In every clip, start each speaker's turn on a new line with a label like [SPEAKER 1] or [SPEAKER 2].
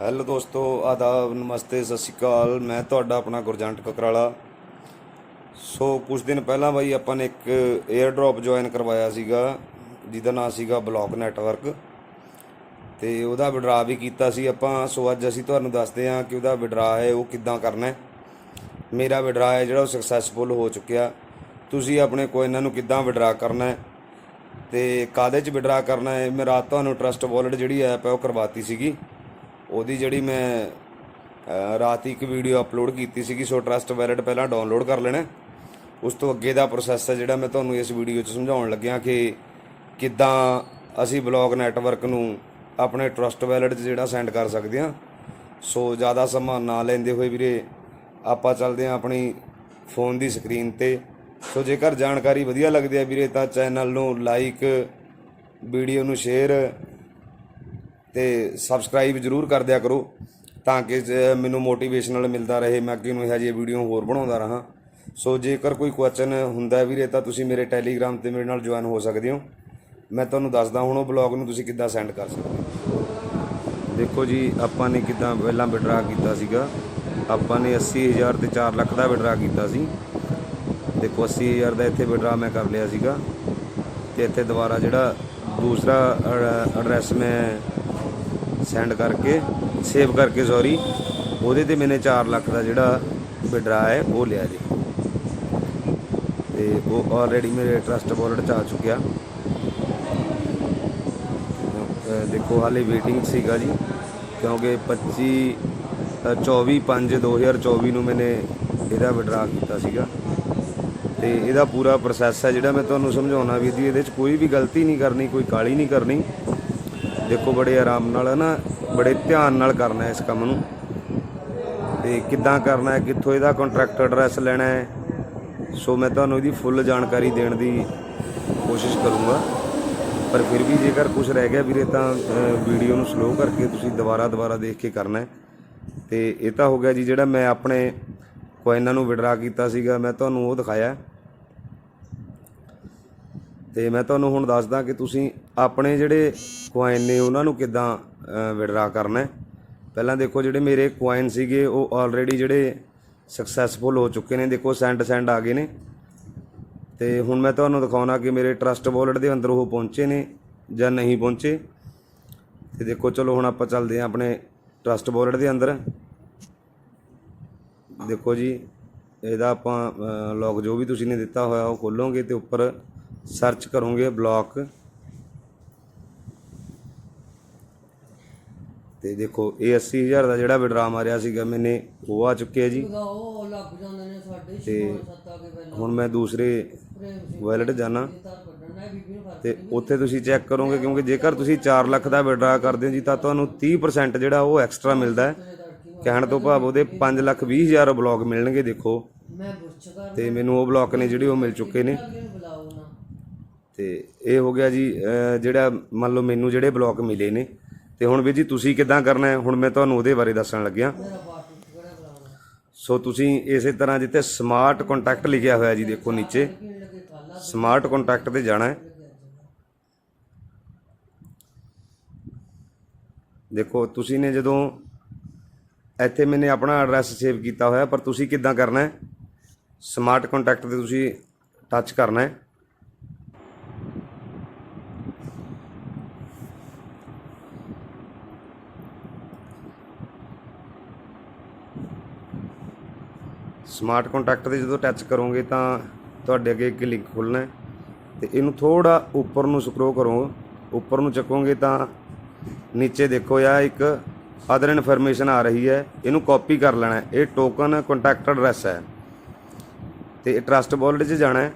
[SPEAKER 1] Hello ਦੋਸਤੋ, ਆਦਾਬ, ਨਮਸਤੇ, ਸਤਿ ਸ਼੍ਰੀ ਅਕਾਲ। ਮੈਂ ਤੁਹਾਡਾ ਆਪਣਾ ਗੁਰਜੰਟ ਕਕਰਾਲਾ। ਸੋ ਕੁਝ ਦਿਨ ਪਹਿਲਾਂ ਬਾਈ ਆਪਾਂ ਨੇ ਇੱਕ 에ਅਰ ਡ੍ਰੌਪ ਜੁਆਇਨ ਕਰਵਾਇਆ ਸੀਗਾ, ਜਿਹਦਾ ਨਾਮ ਸੀਗਾ ਬਲੌਕ ਨੈਟਵਰਕ ਤੇ ਉਹਦਾ ਵਿਡਰਾ ਵੀ ਕੀਤਾ ਸੀ ਆਪਾਂ। ਸੋ ਅੱਜ ਅਸੀਂ ਤੁਹਾਨੂੰ ਦੱਸਦੇ ਹਾਂ ਕਿ ਉਹਦਾ ਵਿਡਰਾ ਹੈ, ਉਹ ਕਿੱਦਾਂ ਕਰਨਾ ਹੈ। ਮੇਰਾ ਵਿਡਰਾ ਹੈ ਜਿਹੜਾ ਉਹ ਸਕਸੈਸਫੁਲ ਹੋ ਚੁੱਕਿਆ। ਤੁਸੀਂ ਆਪਣੇ ਕੋਇਨਾਂ ਨੂੰ ਕਿੱਦਾਂ ਵਿਡਰਾ ਕਰਨਾ ਹੈ ਤੇ ਕਾਦੇ ਚ ਵਿਡਰਾ ਕਰਨਾ ਹੈ? ਮੈਂ ਰਾਤ ਤੁਹਾਨੂੰ ਟਰਸਟ ਵਾਲਟ ਜਿਹੜੀ ਐਪ ਹੈ ਉਹ ਕਰਵਾਤੀ ਸੀਗੀ। ਉਹਦੀ ਜਿਹੜੀ ਮੈਂ ਰਾਤ ਹੀ ਇੱਕ ਵੀਡੀਓ ਅਪਲੋਡ ਕੀਤੀ ਸੀਗੀ, ਸੋ ਟਰਸਟ ਵੈਲਟ ਪਹਿਲਾਂ ਡਾਊਨਲੋਡ ਕਰ ਲੈਣਾ। ਉਸ ਤੋਂ ਅੱਗੇ ਦਾ ਪ੍ਰੋਸੈਸ ਹੈ ਜਿਹੜਾ ਮੈਂ ਤੁਹਾਨੂੰ ਇਸ ਵੀਡੀਓ 'ਚ ਸਮਝਾਉਣ ਲੱਗਿਆ ਕਿ ਕਿੱਦਾਂ ਅਸੀਂ ਬਲੌਗ ਨੈਟਵਰਕ ਨੂੰ ਆਪਣੇ ਟਰਸਟ ਵੈਲਟ 'ਚ ਜਿਹੜਾ ਸੈਂਡ ਕਰ ਸਕਦੇ ਹਾਂ। ਸੋ ਜ਼ਿਆਦਾ ਸਮਾਂ ਨਾ ਲੈਂਦੇ ਹੋਏ ਵੀਰੇ, ਆਪਾਂ ਚੱਲਦੇ ਹਾਂ ਆਪਣੀ ਫੋਨ ਦੀ ਸਕਰੀਨ ਤੇ। ਸੋ ਜੇਕਰ ਜਾਣਕਾਰੀ ਵਧੀਆ ਲੱਗਦੀ ਹੈ ਵੀਰੇ, ਤਾਂ ਚੈਨਲ ਨੂੰ ਲਾਈਕ ਵੀਡੀਓ ਨੂੰ ਸ਼ੇਅਰ ਤੇ ਸਬਸਕ੍ਰਾਈਬ ਜਰੂਰ ਕਰ ਦਿਆ ਕਰੋ ਤਾਂ ਕਿ ਜ- ਮੈਨੂੰ ਮੋਟੀਵੇਸ਼ਨਲ ਮਿਲਦਾ ਰਹੇ, ਮੈਂ ਅੱਗੇ ਨੂੰ ਇਹੋ ਜਿਹੀ ਵੀਡੀਓ ਹੋਰ ਬਣਾਉਂਦਾ ਰਹਾਂ। ਸੋ ਜੇਕਰ ਕੋਈ ਕੁਐਸਚਨ ਹੁੰਦਾ ਵੀਰੇ, ਤਾਂ ਤੁਸੀਂ ਮੇਰੇ ਟੈਲੀਗ੍ਰਾਮ ਤੇ ਮੇਰੇ ਨਾਲ ਜੁਆਇਨ ਹੋ ਸਕਦੇ ਹੋ। ਮੈਂ ਤੁਹਾਨੂੰ ਦੱਸਦਾ ਹੁਣ ਉਹ ਬਲੌਗ ਨੂੰ ਤੁਸੀਂ ਕਿੱਦਾਂ ਸੈਂਡ ਕਰ ਸਕਦੇ ਹੋ। ਦੇਖੋ ਜੀ, ਆਪਾਂ ਨੇ ਕਿੱਦਾਂ ਪਹਿਲਾਂ ਵਿਡਰਾ ਕੀਤਾ ਸੀਗਾ। ਆਪਾਂ ਨੇ 80000 ਤੇ 4 ਲੱਖ ਦਾ ਵਿਡਰਾ ਕੀਤਾ ਸੀ। ਦੇਖੋ 80000 ਦਾ ਇੱਥੇ ਵਿਡਰਾ ਮੈਂ ਕਰ ਲਿਆ ਸੀਗਾ। ਤੇ ਇੱਥੇ ਦੁਬਾਰਾ ਜਿਹੜਾ ਦੂਸਰਾ ਐਡਰੈਸ ਮੈਂ ਸੈਂਡ ਕਰਕੇ ਸੇਵ ਕਰਕੇ ਸੌਰੀ ਉਹਦੇ ਤੇ ਮੈਨੇ 4 ਲੱਖ ਦਾ ਜਿਹੜਾ ਵਿਡਰਾ ਹੈ, ਉਹ ਲਿਆ ਜੀ। ਤੇ ਉਹ ਆਲਰੇਡੀ ਮੇਰੇ ਟਰਸਟ ਵਾਲਟ ਚ ਆ ਚੁੱਕਿਆ। ਦੇਖੋ, ਹਾਲੇ ਵੇਟਿੰਗ ਸੀਗਾ ਜੀ, ਕਿਉਂਕਿ 25 ਅਹ 24 5 2024 ਨੂੰ ਮੈਨੇ ਇਹਦਾ ਵਿਡਰਾ ਕੀਤਾ ਸੀਗਾ। ਤੇ ਇਹਦਾ ਪੂਰਾ ਪ੍ਰੋਸੈਸ ਹੈ ਜਿਹੜਾ ਮੈਂ ਤੁਹਾਨੂੰ ਸਮਝਾਉਣਾ ਵੀ ਜੀ, ਇਹਦੇ 'ਚ ਕੋਈ ਵੀ ਗਲਤੀ ਨਹੀਂ ਕਰਨੀ, ਕੋਈ ਕਾਲੀ ਨਹੀਂ ਕਰਨੀ। ਦੇਖੋ ਬੜੇ ਆਰਾਮ ਨਾਲ ਨਾ ਬੜੇ ਧਿਆਨ ਨਾਲ ਕਰਨਾ ਇਸ ਕੰਮ ਨੂੰ। ਤੇ ਕਿੱਦਾਂ ਕਰਨਾ ਹੈ, ਕਿੱਥੋਂ ਇਹਦਾ ਕੰਟਰੈਕਟ ਐਡਰੈਸ ਲੈਣਾ ਹੈ, ਸੋ ਮੈਂ ਤੁਹਾਨੂੰ ਇਹਦੀ ਫੁੱਲ ਜਾਣਕਾਰੀ ਦੇਣ ਦੀ ਕੋਸ਼ਿਸ਼ ਕਰੂੰਗਾ। ਪਰ ਫਿਰ ਵੀ ਜੇਕਰ ਕੁਝ ਰਹਿ ਗਿਆ ਵੀਰੇ, ਤਾਂ ਵੀਡੀਓ ਨੂੰ ਸਲੋ ਕਰਕੇ ਤੁਸੀਂ ਦੁਬਾਰਾ ਦੁਬਾਰਾ ਦੇਖ ਕੇ ਕਰਨਾ ਹੈ। ਤੇ ਇਹ ਤਾਂ ਹੋ ਗਿਆ ਜੀ, ਜਿਹੜਾ ਮੈਂ ਆਪਣੇ ਕੋਇਨਾਂ ਨੂੰ ਵਿਡਰਾ ਕੀਤਾ ਸੀਗਾ, ਮੈਂ ਤੁਹਾਨੂੰ ਉਹ ਦਿਖਾਇਆ। ਤੇ ਮੈਂ ਤੁਹਾਨੂੰ ਹੁਣ ਦੱਸਦਾ ਕਿ ਤੁਸੀਂ ਆਪਣੇ ਜਿਹੜੇ ਕੁਆਇਨ ਨੇ, ਉਹਨਾਂ ਨੂੰ ਕਿੱਦਾਂ ਵਿਡਰਾ ਕਰਨਾ ਹੈ? ਪਹਿਲਾਂ ਦੇਖੋ, ਜਿਹੜੇ ਮੇਰੇ ਕੁਆਇਨ ਸੀਗੇ, ਉਹ ਆਲਰੇਡੀ ਜਿਹੜੇ ਸਕਸੈਸਫੁਲ ਹੋ ਚੁੱਕੇ ਨੇ, ਦੇਖੋ ਸੈਂਡ ਸੈਂਡ ਆ ਗਏ ਨੇ। ਤੇ ਹੁਣ ਮੈਂ ਤੁਹਾਨੂੰ ਦਿਖਾਉਣਾ ਕਿ ਮੇਰੇ ਟਰਸਟ ਵਾਲਟ ਦੇ ਅੰਦਰ ਉਹ ਪਹੁੰਚੇ ਨੇ ਜਾਂ ਨਹੀਂ ਪਹੁੰਚੇ। ਤੇ ਦੇਖੋ, ਚਲੋ, ਹੁਣ ਆਪਾਂ ਚੱਲਦੇ ਹਾਂ ਆਪਣੇ ਟਰਸਟ ਵਾਲਟ ਦੇ ਅੰਦਰ। ਦੇਖੋ ਜੀ, ਇਹਦਾ ਆਪਾਂ ਲੌਗ ਜੋ ਵੀ ਤੁਸੀਂ ਨੇ ਦਿੱਤਾ ਹੋਇਆ, ਉਹ ਖੋਲੋਗੇ ਤੇ ਉੱਪਰ ਸਰਚ ਕਰੋਗੇ ਬਲੌਕ ਤੇ ਦੇਖੋ ਇਹ 80000 ਦਾ ਜਿਹੜਾ ਵਿਡਰਾ ਮਾਰਿਆ ਸੀਗਾ ਮੈਨੇ ਉਹ ਆ ਚੁੱਕਿਆ ਜੀ।
[SPEAKER 2] ਉਹਦਾ ਉਹ ਲੱਗ ਜਾਂਦੇ ਨੇ ਸਾਡੇ ਛੇ ਸੱਤ ਆ ਕੇ ਪਹਿਲਾਂ।
[SPEAKER 1] ਹੁਣ ਮੈਂ ਦੂਸਰੇ ਵਾਇਲਟ ਜਾਣਾ।
[SPEAKER 2] ਤਾਂ
[SPEAKER 1] ਉੱਥੇ ਤੁਸੀਂ ਚੈੱਕ ਕਰੋਗੇ ਕਿਉਂਕਿ ਜੇਕਰ ਤੁਸੀਂ 4 ਲੱਖ ਦਾ ਵਿਡਰਾ ਕਰਦੇ ਹੋ ਜੀ ਤਾਂ ਤੁਹਾਨੂੰ 30% ਜਿਹੜਾ ਉਹ ਐਕਸਟਰਾ ਮਿਲਦਾ ਹੈ। ਕਹਿਣ ਤੋਂ ਭਾਵ ਉਹਦੇ 5 ਲੱਖ 20 ਹਜ਼ਾਰ ਬਲੌਕ ਮਿਲਣਗੇ ਦੇਖੋ। ਤੇ ਮੈਨੂੰ ਉਹ ਬਲੌਕ ਨੇ ਜਿਹੜੇ ਉਹ ਮਿਲ ਚੁੱਕੇ ਨੇ। ਤੇ ਇਹ ਹੋ ਗਿਆ ਜੀ ਜਿਹੜਾ ਮੰਨ ਲਓ ਮੈਨੂੰ ਜਿਹੜੇ ਬਲੌਕ ਮਿਲੇ ਨੇ ਤੇ ਹੁਣ ਵੀਰ ਜੀ ਤੁਸੀਂ ਕਿੱਦਾਂ ਕਰਨਾ ਹੈ? ਹੁਣ ਮੈਂ ਤੁਹਾਨੂੰ ਉਹਦੇ ਬਾਰੇ ਦੱਸਣ ਲੱਗਿਆ। ਸੋ ਤੁਸੀਂ ਇਸੇ ਤਰ੍ਹਾਂ ਜਿੱਥੇ ਸਮਾਰਟ ਕੰਟੈਕਟ ਲਿਖਿਆ ਹੋਇਆ ਜੀ ਦੇਖੋ ਨੀਚੇ। ਸਮਾਰਟ ਕੰਟੈਕਟ ਤੇ ਜਾਣਾ ਹੈ। ਦੇਖੋ ਤੁਸੀਂ ਨੇ ਜਦੋਂ ਇੱਥੇ ਮੈਨੇ ਆਪਣਾ ਐਡਰੈਸ ਸੇਵ ਕੀਤਾ ਹੋਇਆ, ਪਰ ਤੁਸੀਂ ਕਿੱਦਾਂ ਕਰਨਾ ਹੈ? ਸਮਾਰਟ ਕੰਟੈਕਟ ਤੇ ਤੁਸੀਂ ਟੱਚ ਕਰਨਾ ਹੈ। ਸਮਾਰਟ ਕੰਟੈਕਟ ਤੇ ਜਦੋਂ ਟੱਚ ਕਰੋਗੇ ਤਾਂ ਤੁਹਾਡੇ ਅੱਗੇ ਇੱਕ ਲਿੰਕ ਖੁੱਲਣਾ ਹੈ ਤੇ ਇਹਨੂੰ ਥੋੜਾ ਉੱਪਰ ਨੂੰ ਸਕਰੋ ਕਰੋ। ਉੱਪਰ ਨੂੰ ਚੱਕੋਗੇ ਤਾਂ ਨੀਚੇ ਦੇਖੋ ਯਾ ਇੱਕ ਅਦਰ ਇਨਫੋਰਮੇਸ਼ਨ ਆ ਰਹੀ ਹੈ, ਇਹਨੂੰ ਕਾਪੀ ਕਰ ਲੈਣਾ ਹੈ। ਇਹ ਟੋਕਨ ਕੰਟੈਕਟ ਐਡਰੈਸ ਹੈ। ਤੇ ਟਰਸਟ ਵਾਲਟ 'ਚ ਜਾਣਾ ਹੈ।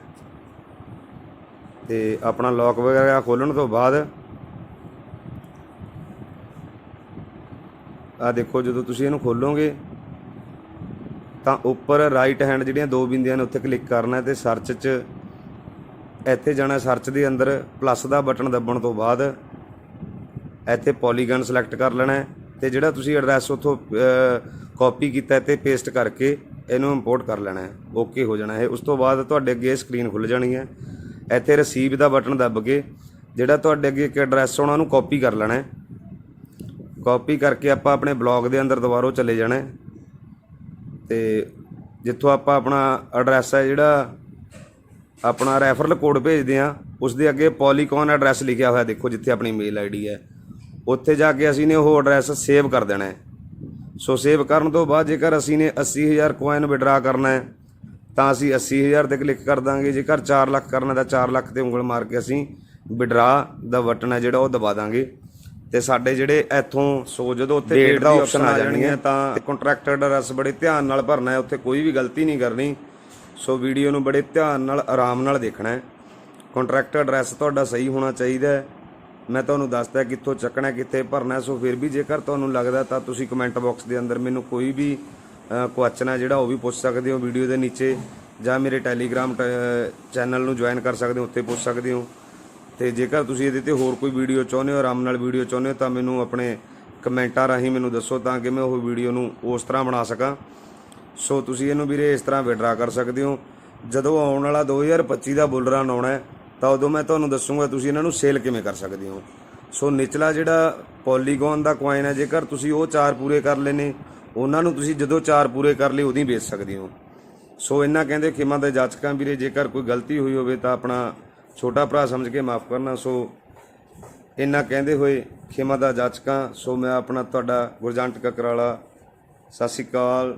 [SPEAKER 1] ਤੇ ਆਪਣਾ ਲੌਕ ਵਗੈਰਾ ਖੋਲਣ ਤੋਂ ਬਾਅਦ ਆ ਦੇਖੋ ਜਦੋਂ ਤੁਸੀਂ ਇਹਨੂੰ ਖੋਲੋਗੇ ਤਾਂ ਉੱਪਰ ਰਾਈਟ ਹੈਂਡ ਜਿਹੜੀਆਂ ਦੋ ਬਿੰਦੀਆਂ ਨੇ ਉੱਥੇ ਕਲਿੱਕ ਕਰਨਾ ਹੈ ਤੇ ਸਰਚ 'ਚ ਇੱਥੇ ਜਾਣਾ ਸਰਚ ਦੇ ਅੰਦਰ ਪਲੱਸ ਦਾ ਬਟਨ ਦੱਬਣ ਤੋਂ ਬਾਅਦ ਇੱਥੇ ਪੋਲੀਗਨ ਸਿਲੈਕਟ ਕਰ ਲੈਣਾ ਹੈ ਤੇ ਜਿਹੜਾ ਤੁਸੀਂ ਐਡਰੈਸ ਉੱਥੋਂ ਕਾਪੀ ਕੀਤਾ ਹੈ ਤੇ ਪੇਸਟ ਕਰਕੇ ਇਹਨੂੰ ਇੰਪੋਰਟ ਕਰ ਲੈਣਾ ਹੈ। ਓਕੇ ਹੋ ਜਾਣਾ ਹੈ। ਉਸ ਤੋਂ ਬਾਅਦ ਤੁਹਾਡੇ ਅੱਗੇ ਸਕਰੀਨ ਖੁੱਲ ਜਾਣੀ ਹੈ। ਇੱਥੇ ਰਿਸੀਵ ਦਾ ਬਟਨ ਦੱਬ ਕੇ ਜਿਹੜਾ ਤੁਹਾਡੇ ਅੱਗੇ ਇੱਕ ਐਡਰੈਸ ਆਉਣਾ ਉਹਨੂੰ ਕਾਪੀ ਕਰ ਲੈਣਾ ਹੈ। ਕਾਪੀ ਕਰਕੇ ਆਪਾਂ ਆਪਣੇ ਬਲੌਗ ਦੇ ਅੰਦਰ ਦੁਬਾਰਾ ਚਲੇ ਜਾਣਾ ਹੈ। ਤੇ ਜਿੱਥੋਂ ਆਪਾਂ ਆਪਣਾ ਐਡਰੈਸ ਹੈ ਜਿਹੜਾ ਆਪਣਾ ਰੈਫਰਲ ਕੋਡ ਭੇਜਦੇ ਆ ਉਸ ਦੇ ਅੱਗੇ ਪੋਲੀਕੌਨ ਐਡਰੈਸ ਲਿਖਿਆ ਹੋਇਆ ਦੇਖੋ, ਜਿੱਥੇ ਆਪਣੀ ਮੇਲ ਆਈਡੀ ਹੈ। ਉੱਥੇ ਜਾ ਕੇ ਅਸੀਂ ਨੇ ਉਹ ਐਡਰੈਸ ਸੇਵ ਕਰ ਦੇਣਾ ਹੈ। ਸੋ ਸੇਵ ਕਰਨ ਤੋਂ ਬਾਅਦ ਜੇਕਰ ਅਸੀਂ ਨੇ 80000 ਕੋਇਨ ਵਿਡਰਾ ਕਰਨਾ ਹੈ, ਤਾਂ ਅਸੀਂ 80000 ਤੇ ਕਲਿੱਕ ਕਰ ਦਾਂਗੇ। ਜੇਕਰ 4 ਲੱਖ ਕਰਨਾ ਤਾਂ 4 ਲੱਖ ਤੇ ਉਂਗਲ ਮਾਰ ਕੇ ਅਸੀਂ ਵਿਡਰਾ ਦਾ ਬਟਨ ਹੈ ਜਿਹੜਾ ਉਹ ਦਬਾ ਦਾਂਗੇ। ਤੇ ਸਾਡੇ ਜਿਹੜੇ ਇੱਥੋਂ ਸੋ ਜਦੋਂ ਉੱਥੇ ਡੇਟ ਦਾ ਆਪਸ਼ਨ ਆ ਜਾਣੀ ਹੈ ਤਾਂ ਕੰਟਰੈਕਟਰ ਐਡਰੈਸ ਬੜੇ ਧਿਆਨ ਨਾਲ ਭਰਨਾ ਹੈ ਉੱਥੇ ਕੋਈ ਵੀ ਗਲਤੀ ਨਹੀਂ ਕਰਨੀ। ਸੋ ਵੀਡੀਓ ਨੂੰ ਬੜੇ ਧਿਆਨ ਨਾਲ ਆਰਾਮ ਨਾਲ ਦੇਖਣਾ ਹੈ। ਕੰਟਰੈਕਟ ਐਡਰੈਸ ਤੁਹਾਡਾ ਸਹੀ ਹੋਣਾ ਚਾਹੀਦਾ ਹੈ। ਮੈਂ ਤੁਹਾਨੂੰ ਦੱਸਦਾ ਕਿੱਥੋਂ ਚੱਕਣਾ ਕਿੱਥੇ ਭਰਨਾ। ਸੋ ਫਿਰ ਵੀ ਜੇਕਰ ਤੁਹਾਨੂੰ ਲੱਗਦਾ ਤਾਂ ਤੁਸੀਂ ਕਮੈਂਟ ਬਾਕਸ ਦੇ ਅੰਦਰ ਮੈਨੂੰ ਕੋਈ ਵੀ ਕੁਐਸਚਨ ਹੈ ਜਿਹੜਾ ਉਹ ਵੀ ਪੁੱਛ ਸਕਦੇ ਹੋ ਵੀਡੀਓ ਦੇ ਨੀਚੇ ਜਾਂ ਮੇਰੇ ਟੈਲੀਗ੍ਰਾਮ ਚੈਨਲ ਨੂੰ ਜੁਆਇਨ ਕਰ ਸਕਦੇ ਹੋ ਉੱਥੇ ਪੁੱਛ ਸਕਦੇ ਹੋ। ਤੇ ਜੇਕਰ ਤੁਸੀਂ ਇਹਦੇ ਤੇ ਹੋਰ ਕੋਈ ਵੀਡੀਓ ਚਾਹੁੰਦੇ ਹੋ, ਆਰਾਮ ਨਾਲ ਵੀਡੀਓ ਚਾਹੁੰਦੇ ਹੋ, ਤਾਂ ਮੈਨੂੰ ਆਪਣੇ ਕਮੈਂਟਾਂ ਰਾਹੀਂ ਮੈਨੂੰ ਦੱਸੋ ਤਾਂ ਕਿ ਮੈਂ ਉਹ ਵੀਡੀਓ ਨੂੰ ਉਸ ਤਰ੍ਹਾਂ ਬਣਾ ਸਕਾਂ। ਸੋ ਤੁਸੀਂ ਇਹਨੂੰ ਵੀਰੇ ਇਸ ਤਰ੍ਹਾਂ ਵਿਡਰਾ ਕਰ ਸਕਦੇ ਹੋ। ਜਦੋਂ ਆਉਣ ਵਾਲਾ 2025 ਦਾ ਬੁੱਲ ਰਨ ਆਉਣਾ ਹੈ, ਤਾਂ ਉਦੋਂ ਮੈਂ ਤੁਹਾਨੂੰ ਦੱਸੂਗਾ ਤੁਸੀਂ ਇਹਨਾਂ ਨੂੰ ਸੇਲ ਕਿਵੇਂ ਕਰ ਸਕਦੇ ਹੋ। ਸੋ ਨਿਚਲਾ ਜਿਹੜਾ ਪੋਲੀਗਨ ਦਾ ਕੁਆਇਨ ਹੈ, ਜੇਕਰ ਤੁਸੀਂ ਉਹ ਚਾਰ ਪੂਰੇ ਕਰ ਲੈਨੇ ਉਹਨਾਂ ਨੂੰ ਤੁਸੀਂ ਜਦੋਂ ਚਾਰ ਪੂਰੇ ਕਰ ਲਏ ਉਦੋਂ ਹੀ ਵੇਚ ਸਕਦੇ ਹੋ। ਸੋ ਇਹਨਾਂ ਕਹਿੰਦੇ ਖਿਮਾ ਦੇ ਜਾਚਕਾਂ ਵੀਰੇ, ਜੇਕਰ ਕੋਈ ਗਲਤੀ ਹੋਈ ਹੋਵੇ ਤਾਂ ਆਪਣਾ ਛੋਟਾ ਭਰਾ ਸਮਝ ਕੇ ਮਾਫ ਕਰਨਾ, ਸੋ ਇੰਨਾ ਕਹਿੰਦੇ ਹੋਏ ਖਿਮਾ ਦਾ ਜਾਚਕਾਂ, ਸੋ ਮੈਂ ਆਪਣਾ ਤੁਹਾਡਾ ਗੁਰਜੰਟ ਕਕਰਾਲਾ ਸਤਿ ਸ਼੍ਰੀ ਅਕਾਲ।